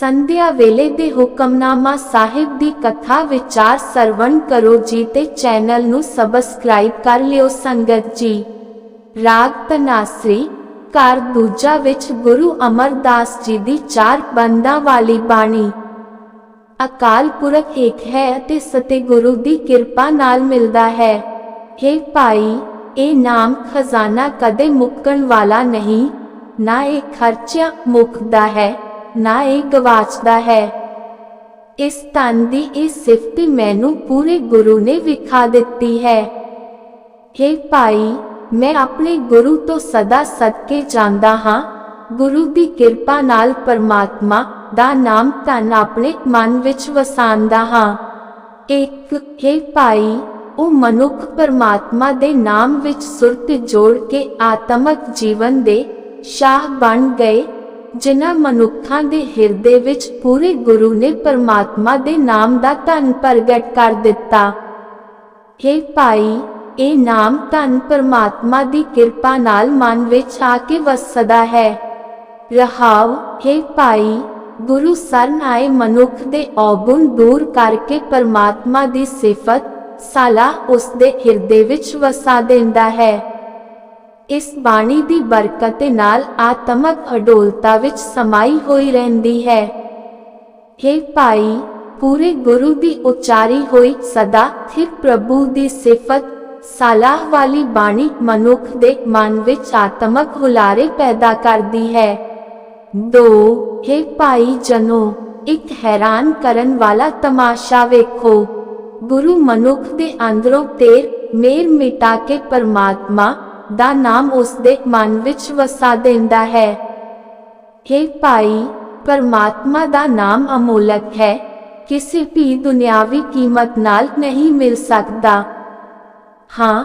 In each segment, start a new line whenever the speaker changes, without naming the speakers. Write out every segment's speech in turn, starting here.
ਸੰਧਿਆ ਵੇਲੇ ਦੇ ਹੁਕਮਨਾਮਾ ਸਾਹਿਬ ਦੀ ਕਥਾ ਵਿਚਾਰ ਸਰਵਣ ਕਰੋ ਜੀ ਤੇ ਚੈਨਲ ਨੂੰ ਸਬਸਕ੍ਰਾਈਬ ਕਰ ਲਿਓ ਸੰਗਤ ਜੀ। ਰਾਗ ਤਨਾਸਰੀ, ਘਰ ਦੂਜਾ ਵਿੱਚ ਗੁਰੂ ਅਮਰਦਾਸ ਜੀ ਦੀ ਚਾਰ ਬੰਦਾਂ ਵਾਲੀ ਬਾਣੀ। ਅਕਾਲ ਪੁਰਖ ਇੱਕ ਹੈ ਅਤੇ ਸਤਿਗੁਰੂ ਦੀ ਕਿਰਪਾ ਨਾਲ ਮਿਲਦਾ ਹੈ। हे ਭਾਈ, ਇਹ ਨਾਮ ਖਜ਼ਾਨਾ ਕਦੇ ਮੁੱਕਣ ਵਾਲਾ ਨਹੀਂ, ਨਾ ਇਹ ਖਰਚਿਆ ਮੁੱਕਦਾ ਹੈ। ਨਾ ਇਹ ਗਵਾਚਦਾ ਹੈ। ਇਸ ਤਨ ਦੀ ਇਹ ਸਿਫਤੀ ਮੈਨੂੰ ਪੂਰੇ ਗੁਰੂ ਨੇ ਵਿਖਾ ਦਿੱਤੀ ਹੈ। हे ਭਾਈ, ਮੈਂ ਆਪਣੇ ਗੁਰੂ ਤੋਂ ਸਦਾ ਸਦਕੇ ਜਾਂਦਾ ਹਾਂ। ਗੁਰੂ ਦੀ ਕਿਰਪਾ ਨਾਲ ਪਰਮਾਤਮਾ ਦਾ ਨਾਮ ਧਨ ਆਪਣੇ ਮਨ ਵਿੱਚ ਵਸਾਉਂਦਾ ਹਾਂ। ਇੱਕ, ਹੈ ਭਾਈ, ਉਹ ਮਨੁੱਖ ਪਰਮਾਤਮਾ ਦੇ ਨਾਮ ਵਿੱਚ ਸੁਰਤ ਜੋੜ ਕੇ ਆਤਮਕ ਜੀਵਨ ਦੇ ਸ਼ਾਹ ਬਣ ਗਏ। ਜਿਨ੍ਹਾਂ ਮਨੁੱਖਾਂ ਦੇ ਹਿਰਦੇ ਵਿੱਚ ਪੂਰੇ ਗੁਰੂ ਨੇ ਪਰਮਾਤਮਾ ਦੇ ਨਾਮ ਦਾ ਧਨ ਪ੍ਰਗਟ ਕਰ ਦਿੱਤਾ। हे ਭਾਈ, ਇਹ ਨਾਮ ਧਨ ਪਰਮਾਤਮਾ ਦੀ ਕਿਰਪਾ ਨਾਲ ਮਨ ਵਿੱਚ ਆ ਕੇ ਵਸਦਾ ਹੈ। ਰਹਾਵ हे ਭਾਈ, ਗੁਰੂ ਸਰਨ ਆਏ ਮਨੁੱਖ ਦੇ ਔਗੁਣ ਦੂਰ ਕਰਕੇ ਪਰਮਾਤਮਾ ਦੀ ਸਿਫਤ, ਸਾਲਾ ਉਸ ਦੇ ਹਿਰਦੇ ਵਿੱਚ ਵਸਾ ਦਿੰਦਾ ਹੈ। ਇਸ ਬਾਣੀ ਦੀ ਬਰਕਤ ਨਾਲ ਆਤਮਕ ਅਡੋਲਤਾ ਵਿੱਚ ਸਮਾਈ ਹੋਈ ਰਹਿੰਦੀ ਹੈ। हे ਭਾਈ, ਪੂਰੇ ਗੁਰੂ ਦੀ ਉਚਾਰੀ ਹੋਈ ਸਦਾ ਸਥਿਰ ਪ੍ਰਭੂ ਦੀ ਸਿਫਤ, ਸਲਾਹ ਵਾਲੀ ਬਾਣੀ ਮਨੁੱਖ ਦੇ ਮਨ ਵਿੱਚ ਆਤਮਕ ਹੁਲਾਰੇ ਪੈਦਾ ਕਰਦੀ ਹੈ। ਦੋ हे ਭਾਈ ਜਨੋ, ਇੱਕ ਹੈਰਾਨ ਕਰਨ ਵਾਲਾ ਤਮਾਸ਼ਾ ਵੇਖੋ। ਗੁਰੂ ਮਨੁੱਖ ਦੇ ਅੰਦਰੋਂ ਤੇਰ ਮੇਰ ਮਿਟਾ ਕੇ ਪਰਮਾਤਮਾ ਦਾ ਨਾਮ ਉਸ ਦੇ ਮਨ ਵਿੱਚ ਵਸਾ ਦਿੰਦਾ ਹੈ। हे ਭਾਈ, ਪਰਮਾਤਮਾ ਦਾ ਨਾਮ ਅਮੋਲਕ ਹੈ। ਕਿਸੇ ਵੀ ਦੁਨਿਆਵੀ ਕੀਮਤ ਨਾਲ ਨਹੀਂ ਮਿਲ ਸਕਦਾ। ਹਾਂ,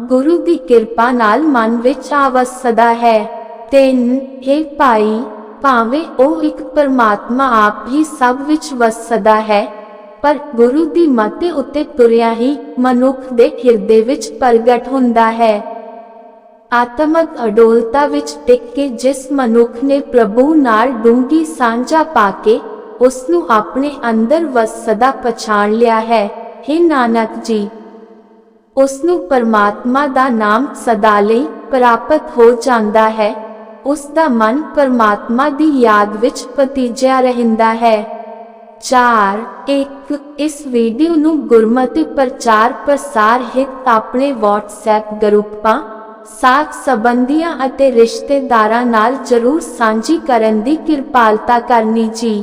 ਗੁਰੂ ਦੀ ਕਿਰਪਾ ਨਾਲ ਮਨ ਵਿੱਚ ਆਵਸਦਾ ਹੈ। ਤਿੰਨ, ਹੈ ਭਾਈ, ਭਾਵੇਂ ਉਹ ਇੱਕ ਪਰਮਾਤਮਾ ਆਪ ਹੀ ਸਭ ਵਿੱਚ ਵਸਦਾ ਹੈ, ਪਰ ਗੁਰੂ ਦੀ ਮੱਤੇ ਉੱਤੇ ਤੁਰਿਆ ਹੀ ਮਨੁੱਖ ਦੇ ਹਿਰਦੇ ਵਿੱਚ ਪ੍ਰਗਟ ਹੁੰਦਾ ਹੈ। ਆਤਮਕ ਅਡੋਲਤਾ ਵਿੱਚ ਟਿਕ ਕੇ ਜਿਸ ਮਨੁੱਖ ਨੇ ਪ੍ਰਭੂ ਨਾਲ ਡੂੰਗੀ ਸਾਂਝਾ ਪਾ ਕੇ ਉਸ ਨੂੰ ਆਪਣੇ ਅੰਦਰ ਵਸਦਾ ਪਛਾਣ ਲਿਆ ਹੈ हे ਨਾਨਕ ਜੀ। ਉਸ ਨੂੰ ਪਰਮਾਤਮਾ ਦਾ ਨਾਮ ਸਦਾ ਲਈ ਪ੍ਰਾਪਤ ਹੋ ਜਾਂਦਾ ਹੈ। ਉਸ ਦਾ ਮਨ ਪਰਮਾਤਮਾ ਦੀ ਯਾਦ ਵਿੱਚ ਪਤੀਜਿਆ ਰਹਿੰਦਾ ਹੈ। 4 ਇੱਕ, ਇਸ ਵੀਡੀਓ ਨੂੰ ਗੁਰਮਤਿ ਪ੍ਰਚਾਰ ਪ੍ਰਸਾਰ ਹਿਤ ਆਪਣੇ WhatsApp ਗਰੁੱਪਾਂ ਸਾਥ ਸੰਬੰਧੀਆਂ ਅਤੇ ਰਿਸ਼ਤੇਦਾਰਾਂ ਨਾਲ ਜਰੂਰ ਸਾਂਝੀ ਕਰਨ ਦੀ ਕਿਰਪਾਲਤਾ ਕਰਨੀ ਜੀ।